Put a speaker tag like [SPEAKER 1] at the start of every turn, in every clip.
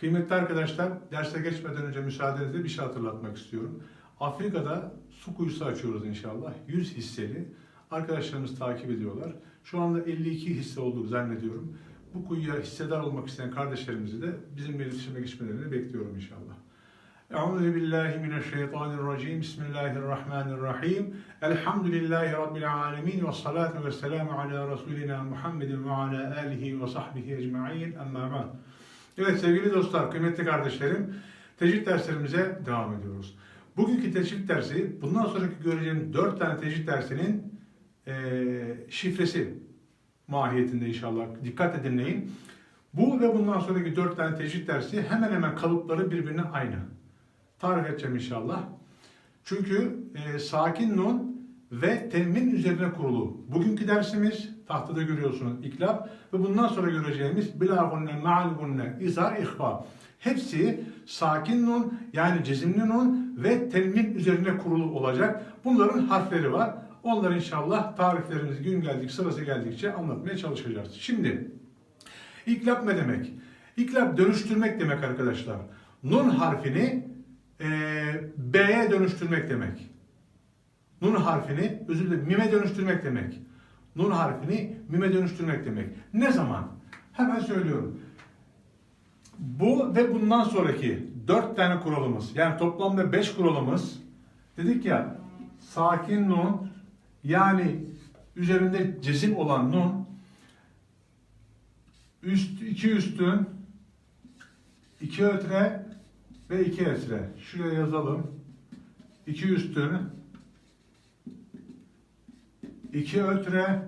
[SPEAKER 1] Kıymetli arkadaşlar, derse geçmeden önce müsaadenizle bir şey hatırlatmak istiyorum. Afrika'da su kuyusu açıyoruz inşallah. 100 hisseli. Arkadaşlarımız takip ediyorlar. Şu anda 52 hisse olduk zannediyorum. Bu kuyuya hissedar olmak isteyen kardeşlerimizi de bizimle iletişime geçmelerini bekliyorum inşallah. Euzu billahi mineşşeytanirracim. Bismillahirrahmanirrahim. Elhamdülillahi rabbil alamin ve salatu vesselamu ala resulina Muhammedin ve ala alihi ve sahbihi ecmaîn. Amma ba'd. Evet sevgili dostlar, kıymetli kardeşlerim, tecvid derslerimize devam ediyoruz. Bugünkü tecvid dersi, bundan sonraki göreceğim dört tane tecvid dersinin eee, şifresi mahiyetinde inşallah. Dikkatle dinleyin. Bu ve bundan sonraki dört tane tecvid dersi hemen hemen kalıpları birbirine aynı. Tarif edeceğim inşallah. Çünkü eee, sakin nun ve temin üzerine kurulu. Bugünkü dersimiz tahtada görüyorsunuz iklap ve bundan sonra göreceğimiz bila gunne, ma'al gunne, izar, ihfa. Hepsi sakin nun yani cezimli nun ve temin üzerine kurulu olacak. Bunların harfleri var. Onları inşallah tariflerimiz gün geldik sırası geldikçe anlatmaya çalışacağız. Şimdi iklap ne demek? İklap dönüştürmek demek arkadaşlar. Nun harfini eee, B'ye dönüştürmek demek. Nun harfini, özür dilerim, mime dönüştürmek demek. Nun harfini mime dönüştürmek demek. Ne zaman? Hemen söylüyorum. Bu ve bundan sonraki dört tane kuralımız, yani toplamda beş kuralımız, dedik ya, sakin nun, yani üzerinde cezim olan nun, üst, iki üstün, iki ötre ve iki esre. Şuraya yazalım. İki üstün, iki ötre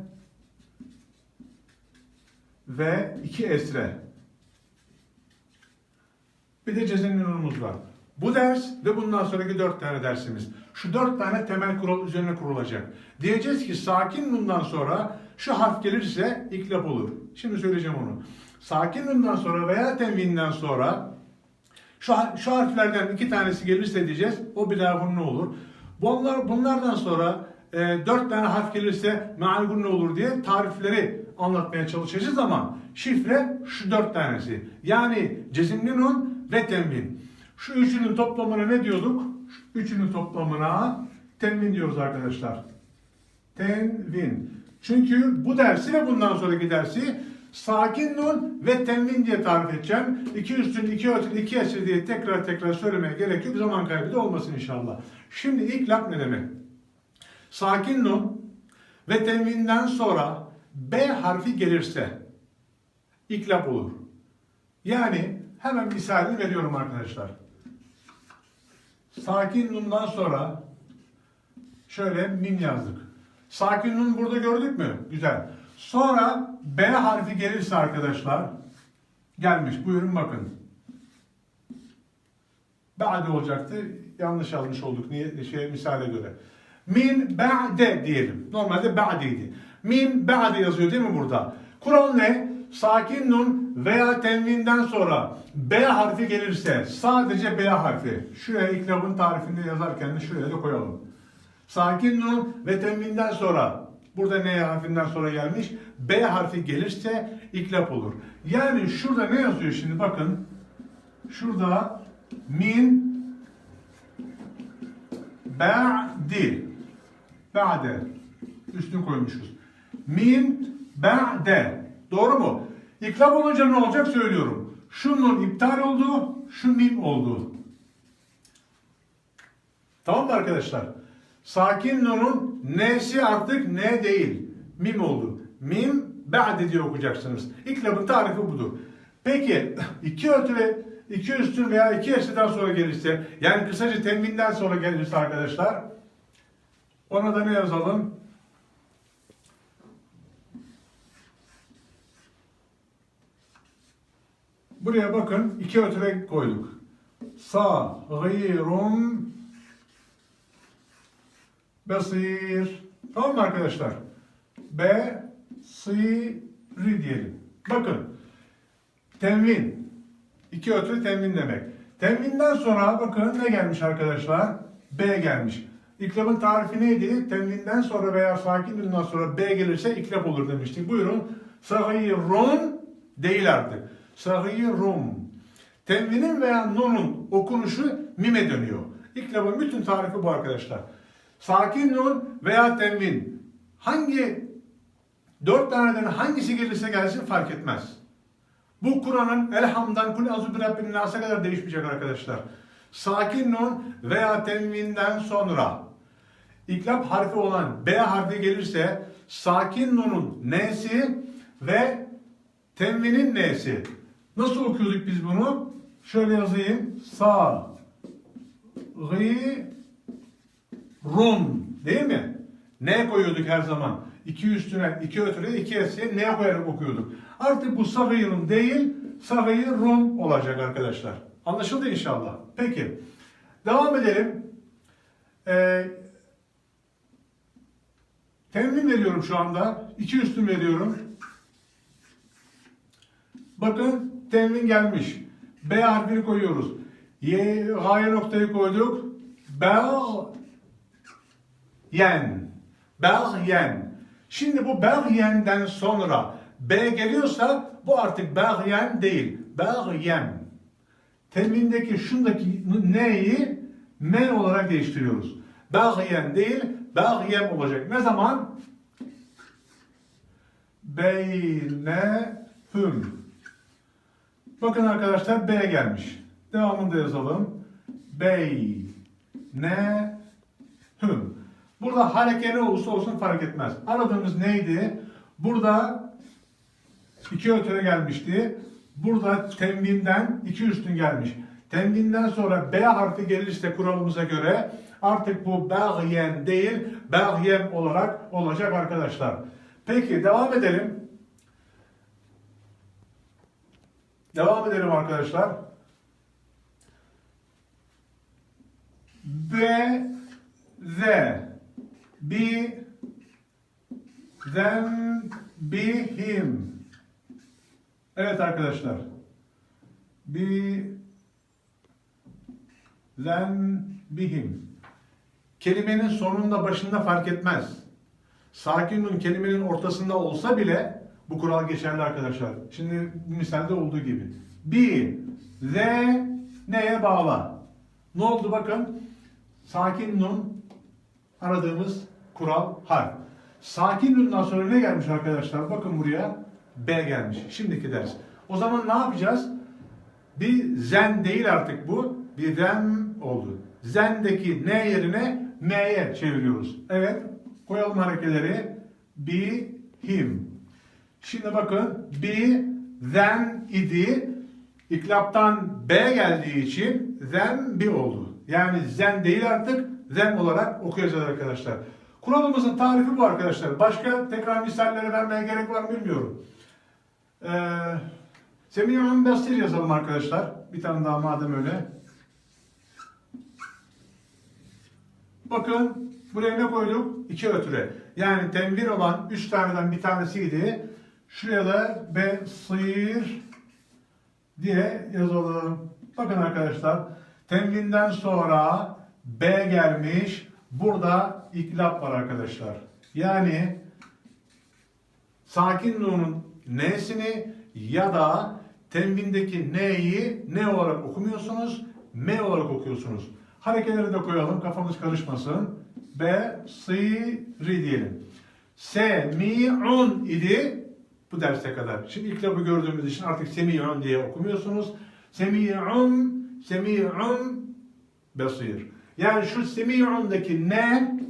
[SPEAKER 1] ve iki esre. Bir de cezimli nunumuz var. Bu ders ve bundan sonraki dört tane dersimiz. Şu dört tane temel kural üzerine kurulacak. Diyeceğiz ki sakin nundan sonra şu harf gelirse iklap olur. Şimdi söyleyeceğim onu. Sakin nundan sonra veya tenvinden sonra şu, şu harflerden iki tanesi gelirse diyeceğiz. O bir daha ne olur? Bunlar, bunlardan sonra e, dört tane harf gelirse meal ne olur diye tarifleri anlatmaya çalışacağız ama şifre şu dört tanesi. Yani cezimli nun ve tenvin. Şu üçünün toplamına ne diyorduk? Şu üçünün toplamına tenvin diyoruz arkadaşlar. Tenvin. Çünkü bu dersi ve bundan sonraki dersi sakin nun ve tenvin diye tarif edeceğim. İki üstün, iki ötün, iki esir diye tekrar tekrar söylemeye gerek yok. Zaman kaybı da olmasın inşallah. Şimdi iklap ne demek? Sakin nun ve tenvinden sonra B harfi gelirse iklap olur. Yani hemen misalini veriyorum arkadaşlar. Sakin nundan sonra şöyle min yazdık. Sakin nun burada gördük mü? Güzel. Sonra B harfi gelirse arkadaşlar gelmiş. Buyurun bakın. Ba'de olacaktı. Yanlış almış olduk. Niye? Şey, misale göre. Min ba'de diyelim. Normalde ba'deydi. Min ba'de yazıyor değil mi burada? Kural ne? Sakin nun veya tenvinden sonra B harfi gelirse sadece B harfi. Şuraya iklabın tarifinde yazarken de şuraya da koyalım. Sakin nun ve tenvinden sonra burada N harfinden sonra gelmiş B harfi gelirse iklap olur. Yani şurada ne yazıyor şimdi bakın. Şurada min ba'di ba'de üstünü koymuşuz. Min ba'de doğru mu? İklap olunca ne olacak söylüyorum. Şunun iptal oldu, şu mim oldu. Tamam mı arkadaşlar? Sakin nunun n'si artık n değil. Mim oldu. Mim ba'de diye okuyacaksınız. İklabın tarifi budur. Peki iki ötü ve iki üstün veya iki esriden sonra gelirse yani kısaca teminden sonra gelirse arkadaşlar ona da ne yazalım? Buraya bakın iki ötüre koyduk. Sa, gıyrun, basir. Tamam mı arkadaşlar? B, si, ri diyelim. Bakın. Tenvin. İki ötürü tenvin demek. Tenvinden sonra bakın ne gelmiş arkadaşlar? B gelmiş. İklabın tarifi neydi? Tenvinden sonra veya sakin ünlüden sonra B gelirse iklab olur demiştik. Buyurun. Sahirun değil artık. Sahirun. tenvinin veya nunun okunuşu mime dönüyor. İklabın bütün tarifi bu arkadaşlar. Sakin nun veya tenvin hangi dört taneden hangisi gelirse gelsin fark etmez. Bu Kur'an'ın elhamdan kul azu bir rabbin nas'a kadar değişmeyecek arkadaşlar. Sakin nun veya tenvinden sonra iklap harfi olan B harfi gelirse sakin nunun n'si ve tenvinin n'si. Nasıl okuyorduk biz bunu? Şöyle yazayım. Sa gı rum değil mi? Ne koyuyorduk her zaman? İki üstüne, iki ötüre, iki esiye ne koyarak okuyorduk. Artık bu sagıyırın değil, sagıyı rum olacak arkadaşlar. Anlaşıldı inşallah. Peki. Devam edelim. Ee, temin veriyorum şu anda. İki üstün veriyorum. Bakın temin gelmiş. B harfini koyuyoruz. Y, G'ye noktayı koyduk. Bel yen. Belyen. Şimdi bu Belyen'den sonra B geliyorsa bu artık Belyen değil. Belyem. Temindeki şundaki neyi M olarak değiştiriyoruz. Belyen değil, Belyem olacak. Ne zaman? Beynehüm. Bakın arkadaşlar B gelmiş. Devamını da yazalım. Beynehüm. Burada hareke ne olursa olsun fark etmez. Aradığımız neydi? Burada iki ötüre gelmişti. Burada tembinden iki üstün gelmiş. Tembinden sonra B harfi gelirse kuralımıza göre artık bu Belyen değil, Belyem olarak olacak arkadaşlar. Peki devam edelim. Devam edelim arkadaşlar. B, Z, bi, them, bihim. Evet arkadaşlar. Bi, bihim. Kelimenin sonunda başında fark etmez. Sakin nun kelimenin ortasında olsa bile bu kural geçerli arkadaşlar. Şimdi misalde olduğu gibi. Bi, ze, neye bağla? Ne oldu bakın? Sakin nun aradığımız kural harf. Sakin nundan sonra ne gelmiş arkadaşlar? Bakın buraya B gelmiş. Şimdiki ders. O zaman ne yapacağız? Bir zen değil artık bu. Bir rem oldu. Zendeki ne yerine m'ye çeviriyoruz. Evet. Koyalım harekeleri. Be, him. Şimdi bakın be, then idi. İklaptan B geldiği için then be oldu. Yani zen değil artık zen olarak okuyacağız arkadaşlar. Kuralımızın tarifi bu arkadaşlar. Başka tekrar misallere vermeye gerek var mı bilmiyorum. Ee, Semihun Basir yazalım arkadaşlar. Bir tane daha madem öyle. Bakın buraya ne koyduk? İki ötüre. Yani tenvin olan üç taneden bir tanesiydi. Şuraya da Besir diye yazalım. Bakın arkadaşlar tenvinden sonra B gelmiş. Burada iklap var arkadaşlar. Yani sakin nunun n'sini ya da tenvindeki n'yi ne olarak okumuyorsunuz? M olarak okuyorsunuz. Harekeleri de koyalım kafamız karışmasın. B, siri diyelim. Semi'un idi bu derse kadar. Şimdi iklabı gördüğümüz için artık semi'un diye okumuyorsunuz. Semi'un, semi'un basir. Yani şu semi'undaki ne,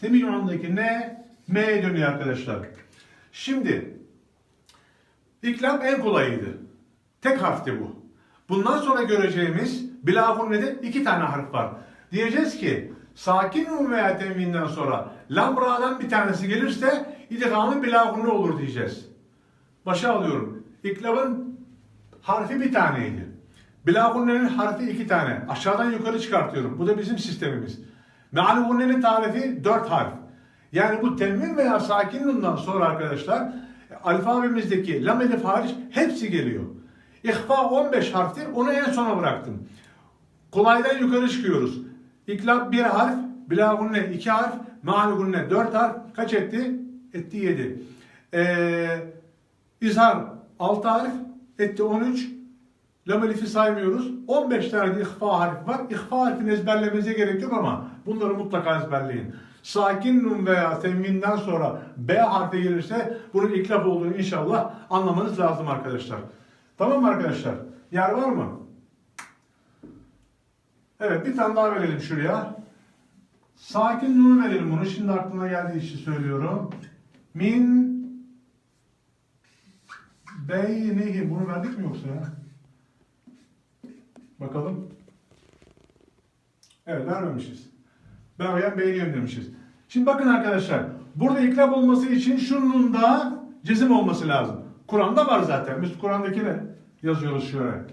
[SPEAKER 1] semi'undaki ne, m'ye dönüyor arkadaşlar. Şimdi, iklab en kolayıydı. Tek harfti bu. Bundan sonra göreceğimiz bilahun nedir? İki tane harf var. Diyeceğiz ki, sakin veya tenvinden sonra lamra'dan bir tanesi gelirse idgamın bilahunu olur diyeceğiz. Başa alıyorum. İklabın harfi bir taneydi. Bilagunne'nin harfi iki tane. Aşağıdan yukarı çıkartıyorum. Bu da bizim sistemimiz. Me'alugunne'nin tarifi dört harf. Yani bu tenvin veya sakin nundan sonra arkadaşlar alfabemizdeki lam elif hariç hepsi geliyor. İhfa 15 harftir. Onu en sona bıraktım. Kolaydan yukarı çıkıyoruz. İklab bir harf, bilagunne iki harf, me'alugunne dört harf. Kaç etti? Etti yedi. Ee, İzhar 6 harf, etti 13. Lam elifi saymıyoruz. 15 tane ihfa harfi var. İhfa harfini ezberlemenize gerek yok ama bunları mutlaka ezberleyin. Sakin nun veya tenvinden sonra B harfi gelirse bunun iklap olduğunu inşallah anlamanız lazım arkadaşlar. Tamam mı arkadaşlar? Yer var mı? Evet bir tane daha verelim şuraya. Sakin nunu verelim bunu. Şimdi aklıma geldiği için söylüyorum. Min beynihim. Bunu verdik mi yoksa ya? Bakalım. Evet vermemişiz. Oraya beğeniyorum demişiz. Şimdi bakın arkadaşlar. Burada iklap olması için şunun da cezim olması lazım. Kur'an'da var zaten. Biz Kur'an'daki ne yazıyoruz şöyle.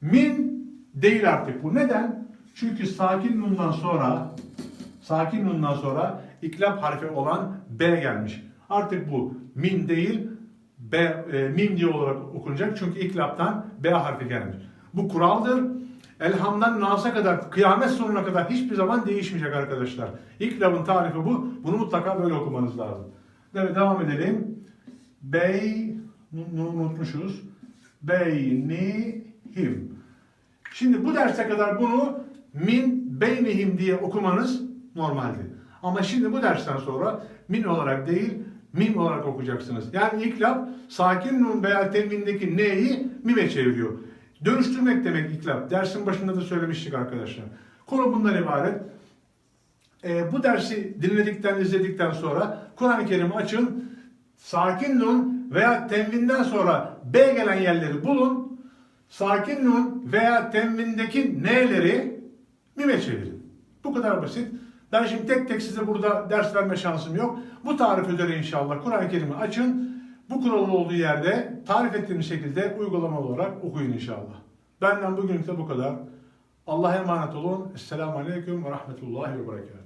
[SPEAKER 1] Min değil artık bu. Neden? Çünkü sakin nundan sonra sakin nundan sonra iklap harfi olan B gelmiş. Artık bu min değil B, e, mim diye olarak okunacak. Çünkü iklaptan B harfi gelmiş. Bu kuraldır. Elhamdan Nas'a kadar, kıyamet sonuna kadar hiçbir zaman değişmeyecek arkadaşlar. İklabın tarifi bu. Bunu mutlaka böyle okumanız lazım. Evet devam edelim. Bey, nu- unutmuşuz. Beynihim. Şimdi bu derse kadar bunu min beynihim diye okumanız normaldi. Ama şimdi bu dersten sonra min olarak değil, mim olarak okuyacaksınız. Yani iklap sakin nun veya tenvindeki neyi mime çeviriyor. Dönüştürmek demek iklap. Dersin başında da söylemiştik arkadaşlar. Konu bundan ibaret. Ee, bu dersi dinledikten, izledikten sonra Kur'an-ı Kerim'i açın. Sakin nun veya tenvinden sonra B gelen yerleri bulun. Sakin nun veya tenvindeki n'leri mime çevirin. Bu kadar basit. Ben şimdi tek tek size burada ders verme şansım yok. Bu tarif üzere inşallah Kur'an-ı Kerim'i açın. Bu kuralın olduğu yerde tarif ettiğim şekilde uygulamalı olarak okuyun inşallah. Benden bugünlük de bu kadar. Allah'a emanet olun. Esselamu Aleyküm ve Rahmetullahi ve Berekatuhu.